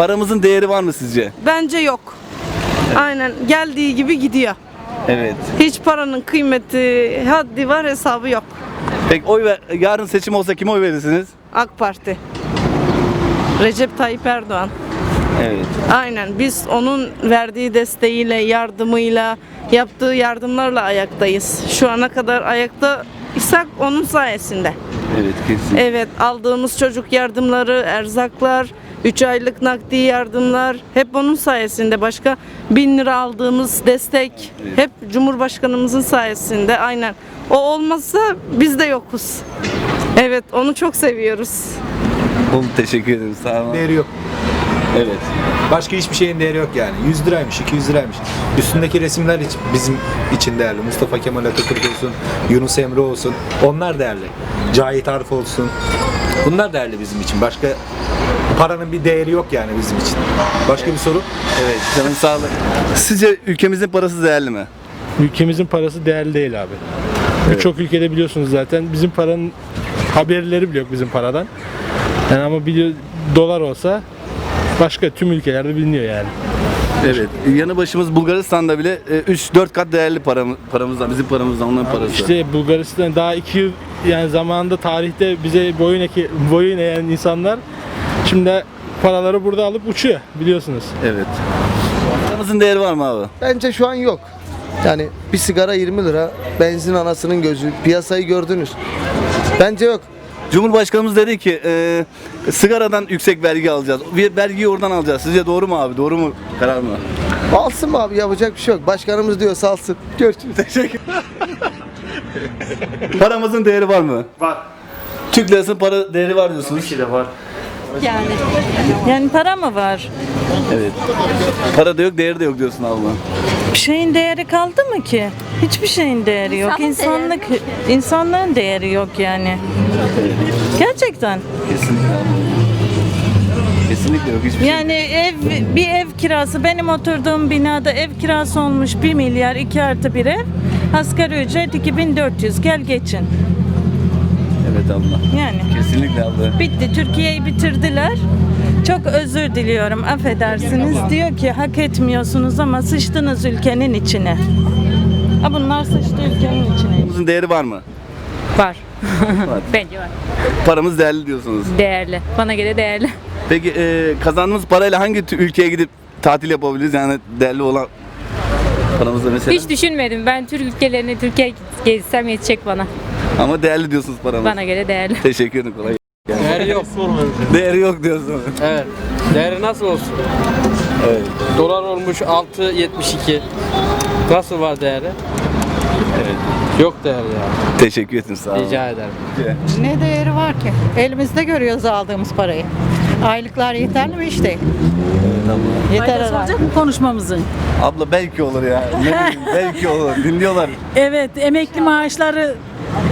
paramızın değeri var mı sizce? Bence yok. Aynen geldiği gibi gidiyor. Evet. Hiç paranın kıymeti, haddi var hesabı yok. Peki oy ver, yarın seçim olsa kime oy verirsiniz? AK Parti. Recep Tayyip Erdoğan. Evet. Aynen biz onun verdiği desteğiyle, yardımıyla, yaptığı yardımlarla ayaktayız. Şu ana kadar ayakta İshak onun sayesinde. Evet kesin. Evet aldığımız çocuk yardımları, erzaklar, 3 aylık nakdi yardımlar hep onun sayesinde. Başka 1000 lira aldığımız destek hep Cumhurbaşkanımızın sayesinde. Aynen. O olmazsa biz de yokuz. Evet onu çok seviyoruz. Oğlum teşekkür ederim. Sağ olun. Değeri yok. Evet. Başka hiçbir şeyin değeri yok yani. 100 liraymış, 200 liraymış. Üstündeki resimler hiç bizim için değerli. Mustafa Kemal Atatürk olsun, Yunus Emre olsun. Onlar değerli. Cahit Arif olsun. Bunlar değerli bizim için. Başka paranın bir değeri yok yani bizim için. Başka bir soru? Evet. Canın sağlık. Sizce ülkemizin parası değerli mi? Ülkemizin parası değerli değil abi. Birçok ülkede biliyorsunuz zaten bizim paranın haberleri bile yok bizim paradan. Yani ama biliyor, dolar olsa başka tüm ülkelerde biliniyor yani. Evet. Yanı başımız Bulgaristan'da bile 3-4 kat değerli paramız, paramızdan, bizim paramızdan, onların parası. İşte Bulgaristan daha iki yıl yani zamanında tarihte bize boyun, eke, boyun eğen insanlar şimdi paraları burada alıp uçuyor biliyorsunuz. Evet. Paramızın değeri var mı abi? Bence şu an yok. Yani bir sigara 20 lira, benzin anasının gözü, piyasayı gördünüz. Bence yok. Cumhurbaşkanımız dedi ki e, sigaradan yüksek vergi alacağız. Bir Vergiyi oradan alacağız. Sizce doğru mu abi? Doğru mu karar mı? Alsın mı abi yapacak bir şey yok. Başkanımız diyor salsın. Görüşürüz. Teşekkür Paramızın değeri var mı? Var. Türk lirasının para değeri var diyorsunuz. İki de var. Yani yani para mı var? Evet. Para da yok, değeri de yok diyorsun abla. Bir şeyin değeri kaldı mı ki? Hiçbir şeyin değeri yok. İnsanın İnsanlık insanlığın değeri yok yani. Gerçekten. Kesinlikle. Kesinlikle yok hiçbir şey. Yani ev bir ev kirası benim oturduğum binada ev kirası olmuş 1 milyar 2 artı bir ev. Asgari ücret 2400 gel geçin. Evet abla. Yani Kesinlikle abla. bitti Türkiye'yi bitirdiler. Çok özür diliyorum affedersiniz. Diyor ki hak etmiyorsunuz ama sıçtınız ülkenin içine. Ha bunlar sıçtı ülkenin içine. Paramızın değeri var mı? Var. Bence var. Paramız değerli diyorsunuz. Değerli. Bana göre değerli. Peki e, kazandığımız parayla hangi tü- ülkeye gidip tatil yapabiliriz? Yani değerli olan paramızla mesela. Hiç düşünmedim. Ben Türk ülkelerini Türkiye gezsem yetecek bana. Ama değerli diyorsunuz paramız. Bana göre değerli. Teşekkür ederim kolay. gelsin. Değeri yok. Değeri yok diyorsun. Evet. Değeri nasıl olsun? Evet. Dolar olmuş 6.72. Nasıl var değeri? Evet. Yok değeri ya. Teşekkür ederim sağ olun. Rica ederim. Ne değeri var ki? Elimizde görüyoruz aldığımız parayı. Aylıklar yeterli mi işte? Yeter herhalde. konuşmamızı. Abla belki olur ya. Ne bileyim, belki olur. Dinliyorlar. Evet, emekli maaşları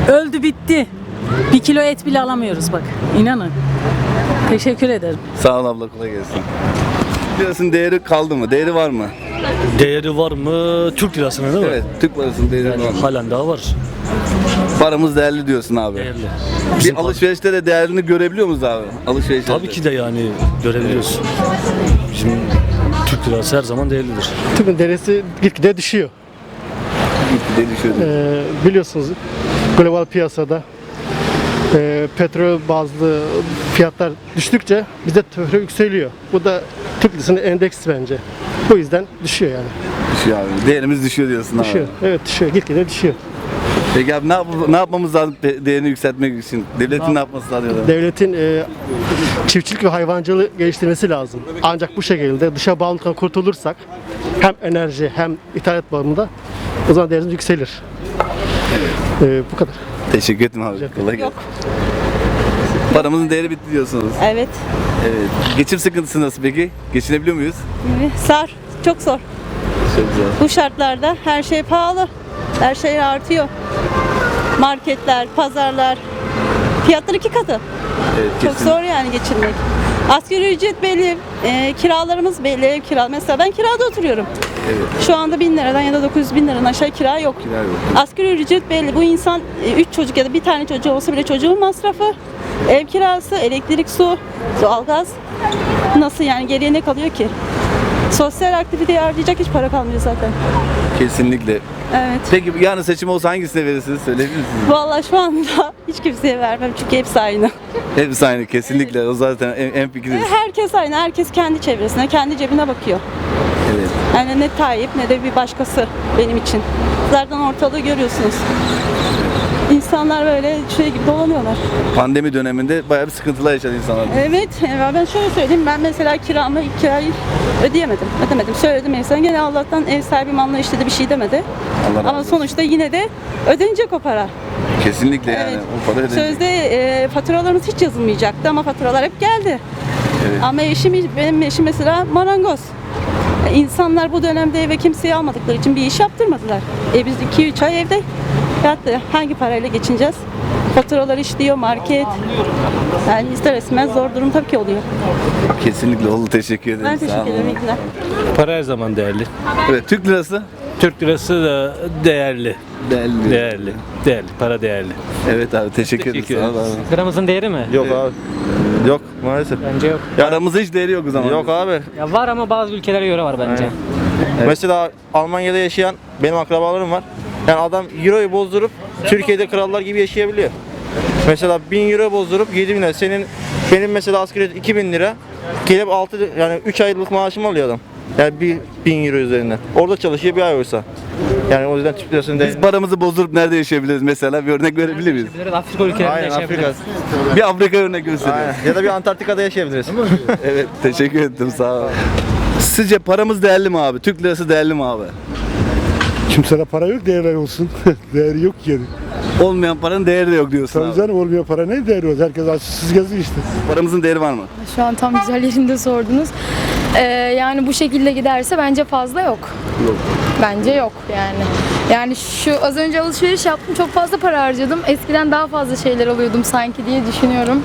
öldü bitti. Bir kilo et bile alamıyoruz bak. İnanın. Teşekkür ederim. Sağ ol abla kolay gelsin. Lirasının değeri kaldı mı? Değeri var mı? Değeri var mı? Türk lirasının değil Evet. Türk parasının değeri var mı? Halen daha var. Paramız değerli diyorsun abi. Bir alışverişte de değerini görebiliyor muyuz abi? Alışverişte. Tabii ki de yani görebiliyoruz. Bizim Türk lirası her zaman değerlidir. Türk'ün deresi gitgide düşüyor. Gitgide düşüyor. Ee, biliyorsunuz global piyasada e, petrol bazlı fiyatlar düştükçe bizde petrol yükseliyor. Bu da Türk lirasının endeksi bence. Bu yüzden düşüyor yani. Düşüyor abi. Değerimiz düşüyor diyorsun Düşüyor. abi. Evet düşüyor. Gitgide düşüyor. Peki abi ne, yap- ne yapmamız lazım de- değerini yükseltmek için? Devletin ne yapması lazım? Devletin e, çiftçilik ve hayvancılığı geliştirmesi lazım. Ancak bu şekilde dışa bağımlılıktan kurtulursak hem enerji hem ithalat bağımında o zaman değerimiz yükselir. E, bu kadar. Teşekkür ederim abi. Kolay gelsin. Paramızın değeri bitti diyorsunuz. Evet. Evet. Geçim sıkıntısı nasıl peki? Geçinebiliyor muyuz? Sar. Çok zor. Çok güzel. Bu şartlarda her şey pahalı. Her şey artıyor. Marketler, pazarlar. Fiyatlar iki katı. Evet, Çok zor yani geçinmek. Asgari ücret belli, e, kiralarımız belli, ev kira. Mesela ben kirada oturuyorum. Şu anda 1000 liradan ya da 900 bin liradan aşağı kira yok. Kira yok. Asgari ücret belli. Bu insan 3 çocuk ya da bir tane çocuğu olsa bile çocuğun masrafı, ev kirası, elektrik, su, doğalgaz. Nasıl yani geriye ne kalıyor ki? Sosyal aktiviteye harcayacak hiç para kalmıyor zaten. Kesinlikle. Evet. Peki yarın seçim olsa hangisine verirsiniz söyleyebilir misiniz? Vallahi şu anda hiç kimseye vermem çünkü hepsi aynı. Hepsi aynı kesinlikle. O zaten en, en fikiriz. Herkes aynı. Herkes kendi çevresine, kendi cebine bakıyor. Evet. Yani ne Tayyip ne de bir başkası benim için. Zaten ortalığı görüyorsunuz. İnsanlar böyle şey gibi dolanıyorlar. Pandemi döneminde bayağı bir sıkıntılar yaşadı insanlar. Evet, e, ben şöyle söyleyeyim. Ben mesela kiramı iki ay ödeyemedim. Ödemedim. Söyledim insan. Gene Allah'tan ev sahibim anlayışlı da bir şey demedi. Allah razı Ama olsun. sonuçta yine de ödenecek o para. Kesinlikle yani. Evet. O para ödenecek. Sözde e, faturalarımız hiç yazılmayacaktı ama faturalar hep geldi. Evet. Ama eşim, benim eşim mesela marangoz. E, İnsanlar bu dönemde eve kimseyi almadıkları için bir iş yaptırmadılar. E biz 2-3 ay evde yattı. Hangi parayla geçineceğiz? Faturalar işliyor, market. Yani ister istemez zor durum tabii ki oluyor. Kesinlikle oldu. Teşekkür ederim. Ben Sağ teşekkür olun. ederim. iyi günler. Para her zaman değerli. Evet, Türk lirası Türk lirası da değerli. değerli. Değerli. Değerli. Para değerli. Evet abi teşekkür, Teşekkür ederim. Sağ olun. Liramızın değeri mi? Yok abi. Yok maalesef. Bence yok. Ya aramızda hiç değeri yok o zaman. Yok abi. Ya var ama bazı ülkelere göre var bence. Mesela Almanya'da yaşayan benim akrabalarım var. Yani adam euroyu bozdurup Türkiye'de krallar gibi yaşayabiliyor. Mesela 1000 euro bozdurup 7000 lira. Senin benim mesela asgari ücret 2000 lira. Gelip 6 yani 3 aylık maaşımı alıyor adam. Yani bir 1000 euro üzerinden. Orada çalışıyor bir ay oysa. Yani o yüzden Türk lirasının Biz paramızı bozdurup nerede yaşayabiliriz mesela? Bir örnek verebilir miyiz? Afrika ülkelerinde Aynen Afrika. yaşayabiliriz. Bir Afrika örnek. Aynen. Ya da bir Antarktika'da yaşayabiliriz. evet teşekkür ettim sağ olun. Sizce paramız değerli mi abi? Türk lirası değerli mi abi? Kimsede para yok değerli olsun. Değeri yok yani. Olmayan paranın değeri de yok diyorsun Tabii abi. canım olmuyor para ne değeri var? Herkes açsız geziyor işte. Paramızın değeri var mı? Şu an tam güzel yerinde sordunuz. Ee, yani bu şekilde giderse bence fazla yok. Yok. Bence yok yani. Yani şu az önce alışveriş yaptım çok fazla para harcadım. Eskiden daha fazla şeyler alıyordum sanki diye düşünüyorum.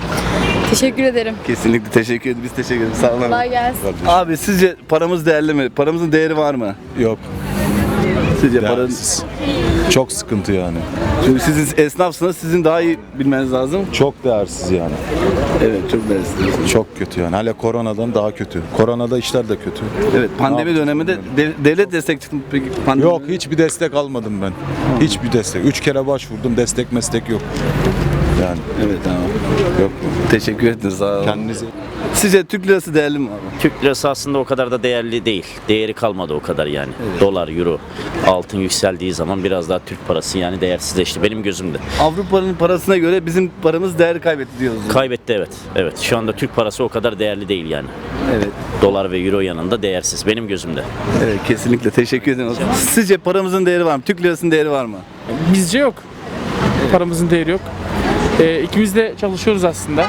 Teşekkür ederim. Kesinlikle teşekkür ederim. Biz teşekkür ederiz. Sağ olun. Kolay gelsin. Abi sizce paramız değerli mi? Paramızın değeri var mı? Yok. Sizce paranın... Çok sıkıntı yani. Çünkü siz esnafsınız, sizin daha iyi bilmeniz lazım. Çok değersiz yani. Evet, çok değersiz. Çok kötü yani. Hala koronadan daha kötü. Koronada işler de kötü. Evet, pandemi Ne döneminde de- devlet destek çıktı mı peki pandemi? Yok hiçbir destek almadım ben. Hiçbir destek. Üç kere başvurdum destek meslek yok. Yani Evet, tamam. yok. Teşekkür ederiz. Sağ olun. Kendinize Sizce Türk lirası değerli mi abi? Türk lirası aslında o kadar da değerli değil. Değeri kalmadı o kadar yani. Dolar, euro, altın yükseldiği zaman biraz daha Türk parası yani değersizleşti benim gözümde. Avrupa'nın parasına göre bizim paramız değer kaybetti diyoruz. Kaybetti evet. Evet. Şu anda Türk parası o kadar değerli değil yani. Evet. Dolar ve euro yanında değersiz benim gözümde. Evet, kesinlikle teşekkür ederim. Sizce paramızın değeri var mı? Türk lirasının değeri var mı? Bizce yok. Paramızın değeri yok. Ee, ikimiz de çalışıyoruz aslında.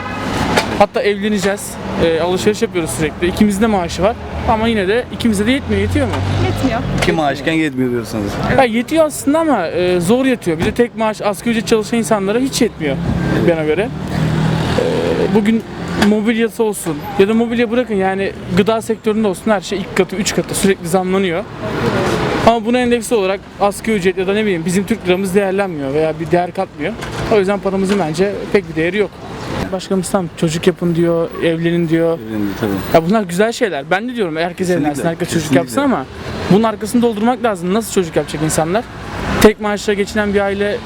Hatta evleneceğiz. Ee, alışveriş yapıyoruz sürekli. İkimizin de maaşı var. Ama yine de ikimize de yetmiyor. Yetiyor mu? Yetmiyor. İki maaşken yetmiyor diyorsunuz. Ya yetiyor aslında ama e, zor yetiyor. Bir de tek maaş asgari ücret çalışan insanlara hiç yetmiyor bana göre. Ee, bugün mobilyası olsun ya da mobilya bırakın yani gıda sektöründe olsun her şey ilk katı, üç katı sürekli zamlanıyor. Ama buna endeksli olarak asgari ücret ya da ne bileyim bizim Türk liramız değerlenmiyor veya bir değer katmıyor. O yüzden paramızın bence pek bir değeri yok. Başkanımız tam çocuk yapın diyor, evlenin diyor. Tabii. Ya bunlar güzel şeyler. Ben de diyorum herkes Kesinlikle, evlensin, herkes çocuk kesinlikle. yapsın ama bunun arkasını doldurmak lazım. Nasıl çocuk yapacak insanlar? Tek maaşla geçinen bir aile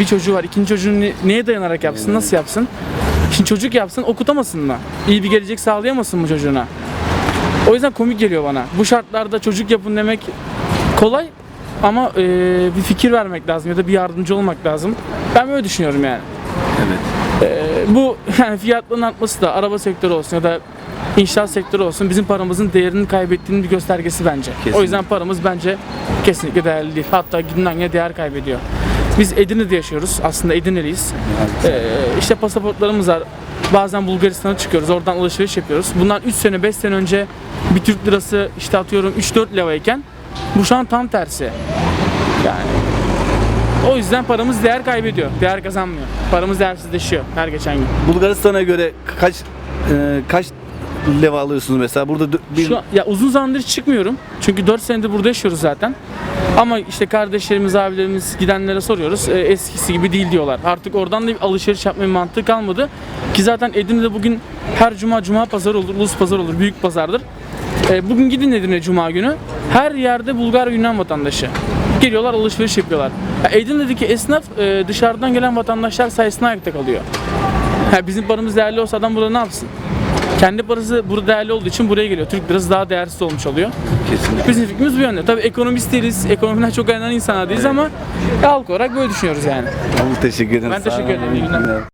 bir çocuğu var. İkinci çocuğunu ne- neye dayanarak yapsın? Nasıl yapsın? Şimdi çocuk yapsın, okutamasın mı? İyi bir gelecek sağlayamasın mı çocuğuna? O yüzden komik geliyor bana. Bu şartlarda çocuk yapın demek kolay ama eee, bir fikir vermek lazım ya da bir yardımcı olmak lazım. Ben böyle düşünüyorum yani. Evet. Ee, bu yani fiyatların artması da araba sektörü olsun ya da inşaat sektörü olsun bizim paramızın değerini kaybettiğinin bir göstergesi bence. Kesinlikle. O yüzden paramız bence kesinlikle değerli değil. Hatta günden güne değer kaybediyor. Biz Edirne'de yaşıyoruz. Aslında Edirne'liyiz. Ee, işte pasaportlarımız var. Bazen Bulgaristan'a çıkıyoruz. Oradan alışveriş yapıyoruz. Bundan 3 sene 5 sene önce bir Türk lirası işte atıyorum 3-4 lirayken bu şu an tam tersi. Yani o yüzden paramız değer kaybediyor. Değer kazanmıyor. Paramız değersizleşiyor her geçen gün. Bulgaristan'a göre kaç e, kaç leva alıyorsunuz mesela? Burada dö- bir Şu an- ya uzun zamandır çıkmıyorum. Çünkü 4 senedir burada yaşıyoruz zaten. Ama işte kardeşlerimiz, abilerimiz gidenlere soruyoruz. E, eskisi gibi değil diyorlar. Artık oradan da bir alışveriş yapmaya mantığı kalmadı. Ki zaten Edirne'de bugün her cuma cuma pazar olur, ulus pazar olur, büyük pazardır. E, bugün gidin Edirne cuma günü. Her yerde Bulgar ve Yunan vatandaşı. Geliyorlar alışveriş yapıyorlar. Ya Edirne'deki esnaf e, dışarıdan gelen vatandaşlar sayesinde ayakta kalıyor. Ha, bizim paramız değerli olsa adam burada ne yapsın? Kendi parası burada değerli olduğu için buraya geliyor. Türk lirası daha değersiz olmuş oluyor. kesinlikle. Bizim fikrimiz bu yönde. Tabii ekonomist değiliz, ekonomiden çok önemli insanlar değiliz ama halk olarak böyle düşünüyoruz yani. Teşekkür ederim. Ben teşekkür ederim. İyi günler.